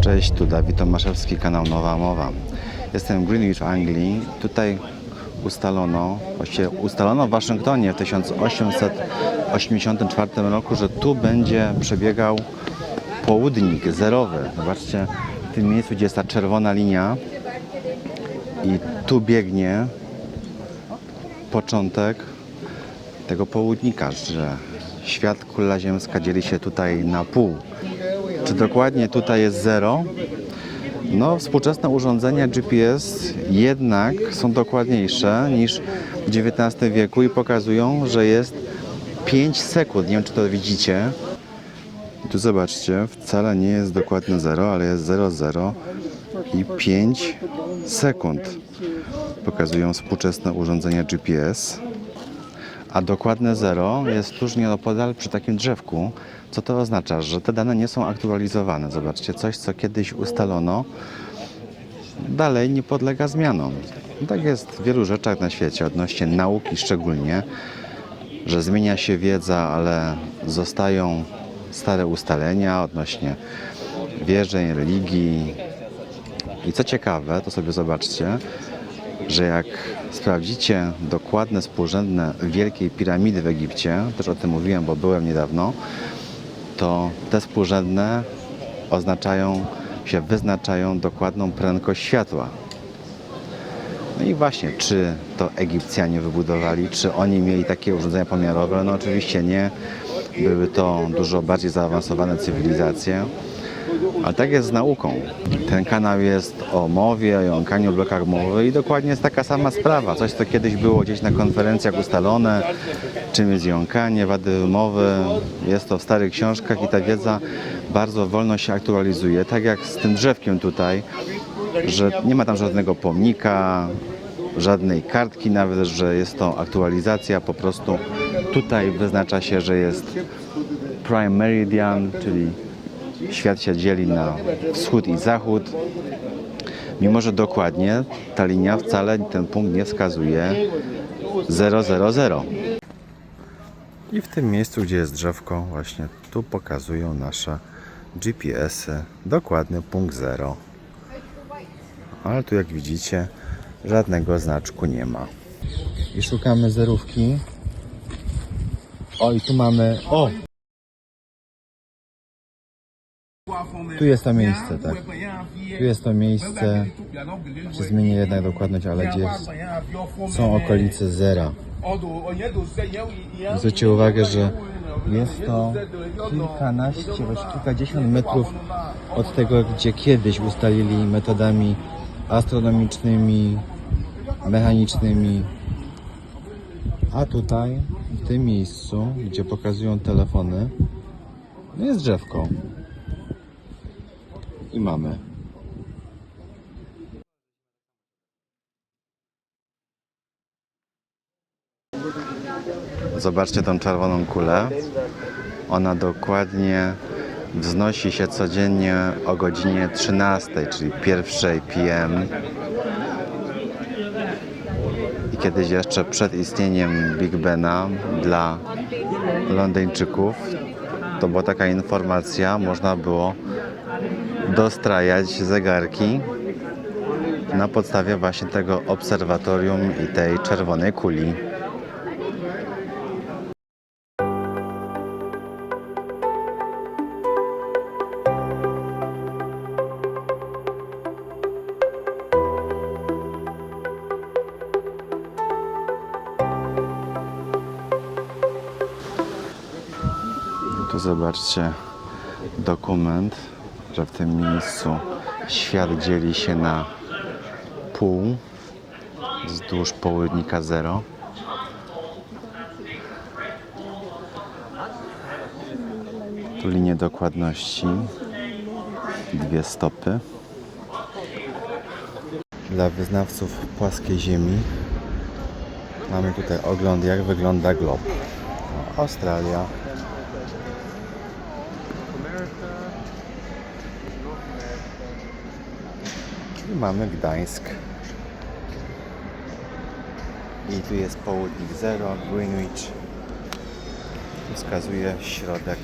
Cześć, tu Dawid Tomaszewski, kanał Nowa Mowa. Jestem w Greenwich Anglii. Tutaj ustalono, właściwie ustalono w Waszyngtonie w 1884 roku, że tu będzie przebiegał południk zerowy. Zobaczcie, w tym miejscu, gdzie jest ta czerwona linia i tu biegnie początek tego południka, że świat, kula ziemska dzieli się tutaj na pół. Czy dokładnie tutaj jest zero? No, współczesne urządzenia GPS jednak są dokładniejsze niż w XIX wieku i pokazują, że jest 5 sekund. Nie wiem, czy to widzicie. Tu zobaczcie, wcale nie jest dokładne 0, ale jest 00 i 5 sekund. Pokazują współczesne urządzenia GPS. A dokładne 0 jest tuż nieopodal przy takim drzewku. Co to oznacza? Że te dane nie są aktualizowane. Zobaczcie, coś co kiedyś ustalono, dalej nie podlega zmianom. I tak jest w wielu rzeczach na świecie, odnośnie nauki szczególnie, że zmienia się wiedza, ale zostają stare ustalenia odnośnie wierzeń, religii. I co ciekawe, to sobie zobaczcie, że jak sprawdzicie dokładne współrzędne Wielkiej Piramidy w Egipcie, też o tym mówiłem, bo byłem niedawno, to te współrzędne oznaczają, się wyznaczają dokładną prędkość światła. No i właśnie, czy to Egipcjanie wybudowali, czy oni mieli takie urządzenia pomiarowe? No oczywiście nie. Były to dużo bardziej zaawansowane cywilizacje. Ale tak jest z nauką. Ten kanał jest o mowie, o jąkaniu, blokach mowy i dokładnie jest taka sama sprawa. Coś, co kiedyś było gdzieś na konferencjach ustalone, czym jest jąkanie, wady mowy. Jest to w starych książkach i ta wiedza bardzo wolno się aktualizuje. Tak jak z tym drzewkiem tutaj, że nie ma tam żadnego pomnika, żadnej kartki nawet, że jest to aktualizacja. Po prostu tutaj wyznacza się, że jest prime meridian, czyli świat się dzieli na wschód i zachód. Mimo, że dokładnie ta linia wcale ten punkt nie wskazuje 000. I w tym miejscu, gdzie jest drzewko, właśnie tu pokazują nasze GPS-y dokładny punkt 0. Ale tu jak widzicie żadnego znaczku nie ma. I szukamy zerówki. O i tu mamy... O! Tu jest to miejsce, tak. Tu jest to miejsce. Czy zmienię jednak dokładność, ale gdzie są okolice zera. Zwróćcie uwagę, że jest to kilkanaście, bądź kilkadziesiąt metrów od tego, gdzie kiedyś ustalili metodami astronomicznymi, mechanicznymi. A tutaj, w tym miejscu, gdzie pokazują telefony, jest drzewko. I mamy. Zobaczcie tą czerwoną kulę. Ona dokładnie wznosi się codziennie o godzinie 13, czyli 1 PM. I kiedyś jeszcze przed istnieniem Big Bena dla Londyńczyków to była taka informacja, można było dostrajać zegarki na podstawie właśnie tego obserwatorium i tej czerwonej kuli. Zobaczcie dokument, że w tym miejscu świat dzieli się na pół wzdłuż południka zero. Tu linie dokładności, dwie stopy. Dla wyznawców płaskiej ziemi mamy tutaj ogląd, jak wygląda glob. Australia, I mamy Gdańsk. I tu jest południk 0, Greenwich. Wskazuje środek